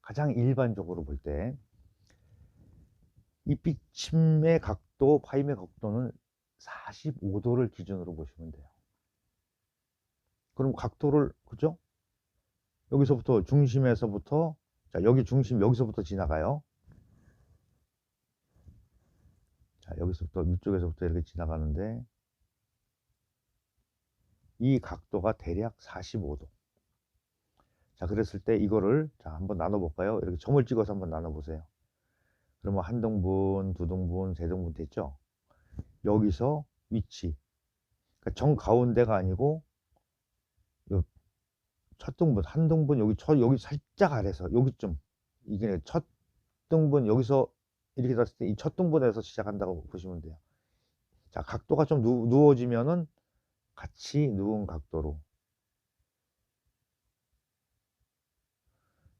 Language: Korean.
가장 일반적으로 볼 때이 삐침의 각도, 파임의 각도는 45도를 기준으로 보시면 돼요. 그럼 각도를 그죠? 여기서부터 중심에서부터 자 여기 중심 여기서부터 지나가요. 자 여기서부터 위쪽에서부터 이렇게 지나가는데 이 각도가 대략 45도. 자 그랬을 때 이거를 자 한번 나눠 볼까요? 이렇게 점을 찍어서 한번 나눠 보세요. 그러면 한 등분, 두 등분, 세 등분 됐죠? 여기서 위치. 그러니까 정 가운데가 아니고 요첫 등분, 한 등분 여기 첫 여기 살짝 아래서 여기쯤 이게 첫 등분 여기서 이렇게 놨을 때 이 첫 등분에서 시작한다고 보시면 돼요. 자, 각도가 좀 누, 누워지면은 같이 누운 각도로